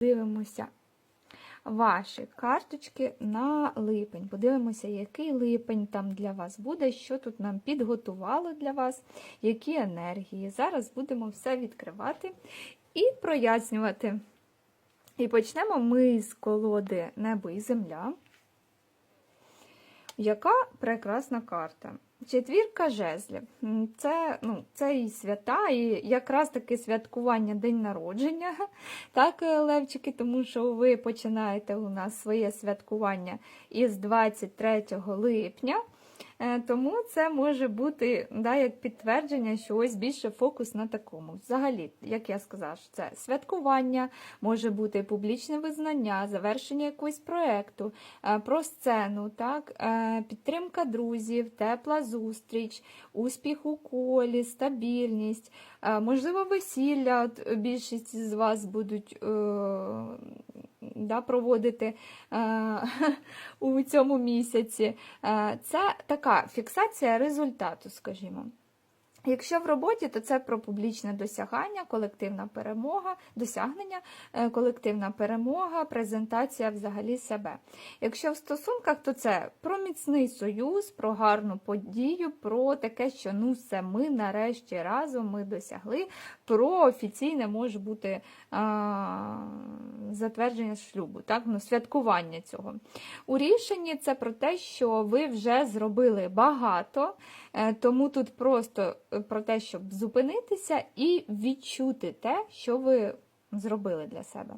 Дивимося ваші карточки на липень. Подивимося, який липень там для вас буде, що тут нам підготувало для вас, які енергії. Зараз будемо все відкривати і прояснювати. І почнемо ми з колоди Небо і Земля. Яка прекрасна карта. Четвірка жезлів. Це, ну, це і свята, і якраз таки святкування день народження, так, е, Левчики, тому що ви починаєте у нас своє святкування із 23 липня. Е, Тому це може бути да, як підтвердження, що ось більше фокус на такому. Взагалі, як я сказала, це святкування, може бути публічне визнання, завершення якогось проєкту, е, про сцену, так, е, підтримка друзів, тепла зустріч, успіх у колі, стабільність, можливо, весілля. От більшість з вас будуть да, проводити е, у цьому місяці. Е, Це така фіксація результату, скажімо. Якщо в роботі, то це про публічне досягання, колективна перемога, досягнення, е, колективна перемога, презентація взагалі себе. Якщо в стосунках, то це про міцний союз, про гарну подію, про таке, що ну все, ми нарешті разом ми досягли. Про офіційне може бути а, затвердження шлюбу, так? ну, святкування цього. У рішенні це про те, що ви вже зробили багато, е, тому тут просто про те, щоб зупинитися і відчути те, що ви зробили для себе.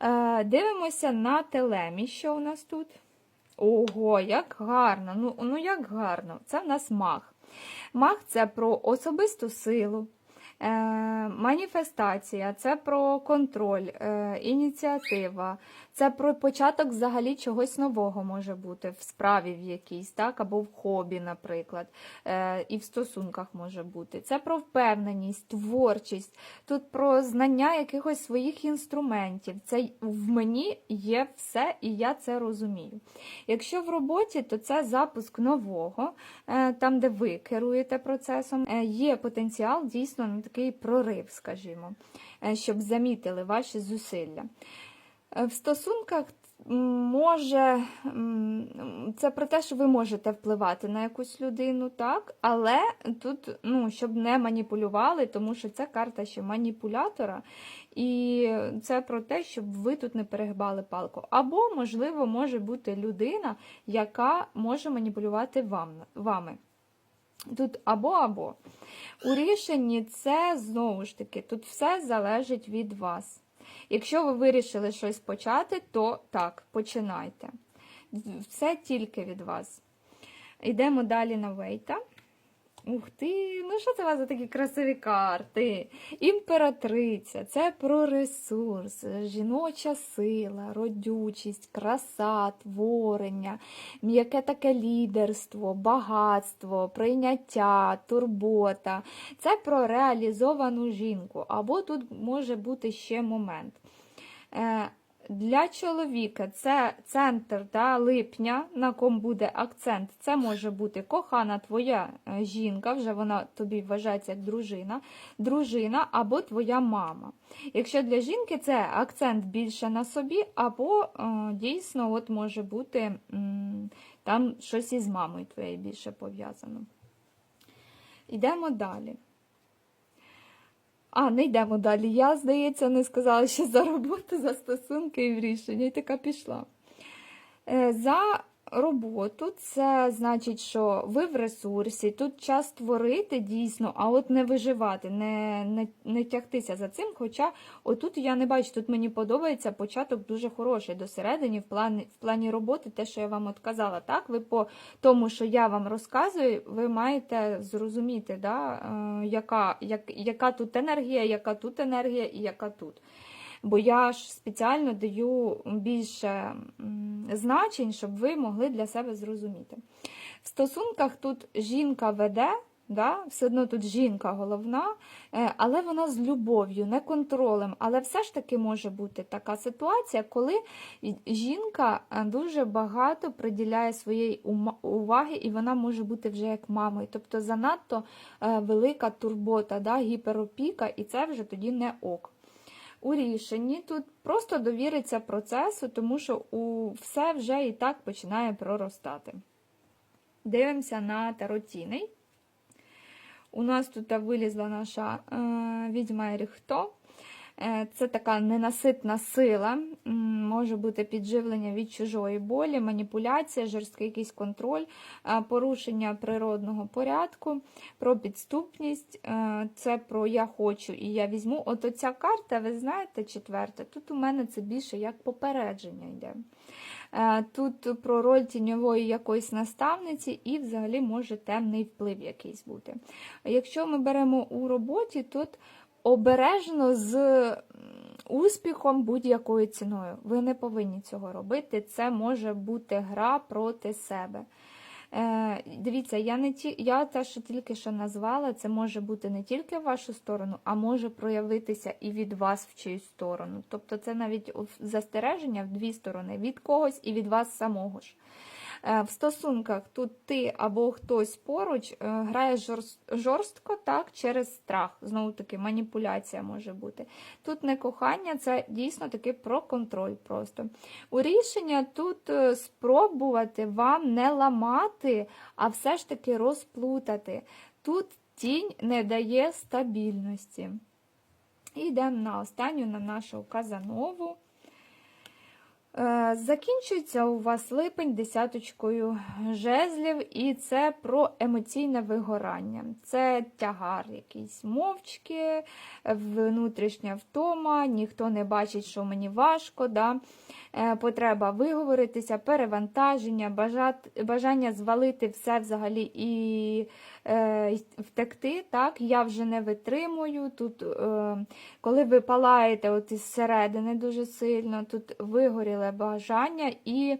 Е, Дивимося на телемі, що у нас тут. Ого, як гарно! Ну, ну як гарно! Це в нас маг. Маг це про особисту силу, маніфестація, це про контроль, е, ініціатива, це про початок взагалі чогось нового може бути в справі в якійсь, так, або в хобі, наприклад, е, і в стосунках може бути. Це про впевненість, творчість, тут про знання якихось своїх інструментів. Це в мені є все, і я це розумію. Якщо в роботі, то це запуск нового, е, там, де ви керуєте процесом, Е, є потенціал дійсно на такий прорив, скажімо, е, щоб замітили ваші зусилля. Е, В стосунках може це про те, що ви можете впливати на якусь людину, так, але тут, ну, щоб не маніпулювали, тому що це карта ще маніпулятора, і це про те, щоб ви тут не перегибали палку. Або, можливо, може бути людина, яка може маніпулювати вам, вами. Тут або-або. У рішенні це знову ж таки, тут все залежить від вас. Якщо ви вирішили щось почати, то так, починайте. Все тільки від вас. Йдемо далі на Вейта. Ух ти, ну що це у вас за такі красиві карти? Імператриця, це про ресурс, жіноча сила, родючість, краса, творення, м'яке таке лідерство, багатство, прийняття, турбота. Це про реалізовану жінку. Або тут може бути ще момент. Для чоловіка це центр да, липня, на ком буде акцент. Це може бути кохана твоя е, жінка, вже вона тобі вважається як дружина, дружина або твоя мама. Якщо для жінки це акцент більше на собі, або е, дійсно от може бути там щось із мамою твоєю більше пов'язано. Йдемо далі. А, не йдемо далі. Я, здається, не сказала ще за роботу, за стосунки і в рішення, і така пішла. Е, За роботу це значить, що ви в ресурсі, тут час творити дійсно, а от не виживати, не, не, не тягтися за цим. Хоча отут я не бачу, тут мені подобається початок дуже хороший до середини в плані, в плані роботи, те, що я вам от казала. Так, ви по тому, що я вам розказую, ви маєте зрозуміти, да, е, яка, як, яка тут енергія, яка тут енергія і яка тут. Бо я ж спеціально даю більше значень, щоб ви могли для себе зрозуміти. В стосунках тут жінка веде, да? все одно тут жінка головна, е, але вона з любов'ю, не контролем. Але все ж таки може бути така ситуація, коли жінка е, дуже багато приділяє своєї уваги, і вона може бути вже як мамою. Тобто занадто е, велика турбота, да? гіперопіка, і це вже тоді не ок. У рішенні. Тут просто довіриться процесу, тому що у все вже і так починає проростати. Дивимося на таротіний. У нас тут вилізла наша е, відьма Еріхто. Е, Це така ненаситна сила, може бути підживлення від чужої болі, маніпуляція, жорсткий якийсь контроль, е, порушення природного порядку, про підступність. е, Це про я хочу і я візьму. От оця карта, ви знаєте, четверта, тут у мене це більше як попередження йде. Тут про роль тіньової якоїсь наставниці і взагалі може темний вплив якийсь бути. Якщо ми беремо у роботі, тут обережно з успіхом будь-якою ціною. Ви не повинні цього робити. Це може бути гра проти себе. Е, дивіться, я не ті, я те, що тільки що назвала, це може бути не тільки в вашу сторону, а може проявитися і від вас в чиюсь сторону. Тобто це навіть застереження в дві сторони від когось і від вас самого ж. Е, В стосунках тут ти або хтось поруч е, грає жорстко так, через страх. Знову таки, маніпуляція може бути. Тут не кохання, це дійсно таки про контроль просто. У рішення тут е, спробувати вам не ламати, а все ж таки розплутати. Тут тінь не дає стабільності. І йдемо на останню, на нашу казанову. Е, Закінчується у вас липень десяточкою жезлів, і це про емоційне вигорання. Це тягар якийсь мовчки, внутрішня втома, ніхто не бачить, що мені важко. Да? Е, Потреба виговоритися, перевантаження, бажання звалити все взагалі і е, втекти. Так? Я вже не витримую. Тут, е, коли ви палаєте от із середини дуже сильно, тут вигоріле бажання і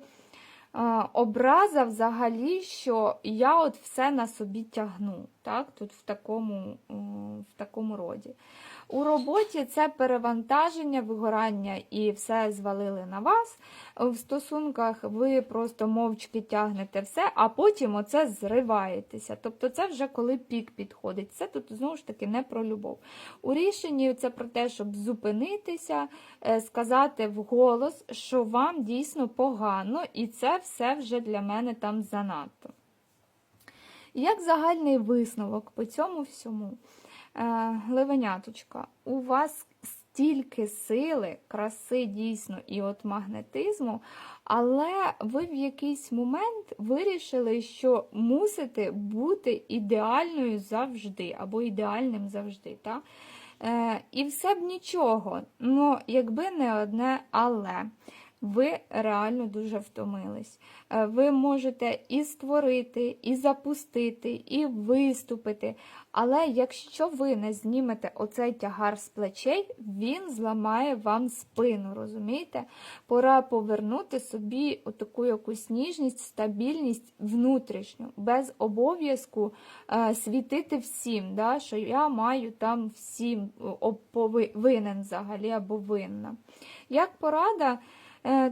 е, образа взагалі, що я от все на собі тягну. Так? Тут в такому, е, в такому роді. У роботі це перевантаження, вигорання і все звалили на вас. В стосунках ви просто мовчки тягнете все, а потім оце зриваєтеся. Тобто це вже коли пік підходить. Це тут знову ж таки не про любов. У рішенні це про те, щоб зупинитися, е, сказати вголос, що вам дійсно погано, і це все вже для мене там занадто. Як загальний висновок по цьому всьому? Е, Левеняточка, у вас стільки сили, краси дійсно і от магнетизму, але ви в якийсь момент вирішили, що мусите бути ідеальною завжди, або ідеальним завжди. Та? Е, і все б нічого. Ну, якби не одне але. Ви реально дуже втомились. Е, Ви можете і створити, і запустити, і виступити. Але якщо ви не знімете оцей тягар з плечей, він зламає вам спину, розумієте? Пора повернути собі отаку якусь ніжність, стабільність внутрішню, без обов'язку е, світити всім, да, що я маю там всім о, винен взагалі або винна. Як порада,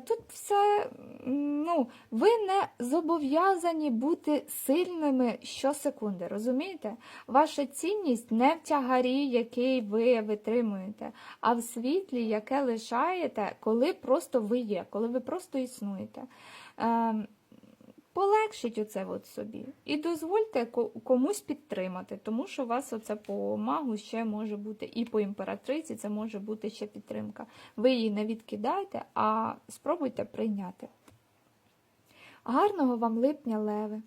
Тут все, ну, ви не зобов'язані бути сильними щосекунди, розумієте? Ваша цінність не в тягарі, який ви витримуєте, а в світлі, яке лишаєте, коли просто ви є, коли ви просто існуєте. Полегшіть оце от собі і дозвольте комусь підтримати, тому що у вас оце по магу ще може бути і по імператриці, це може бути ще підтримка. Ви її не відкидайте, а спробуйте прийняти. Гарного вам липня, леви!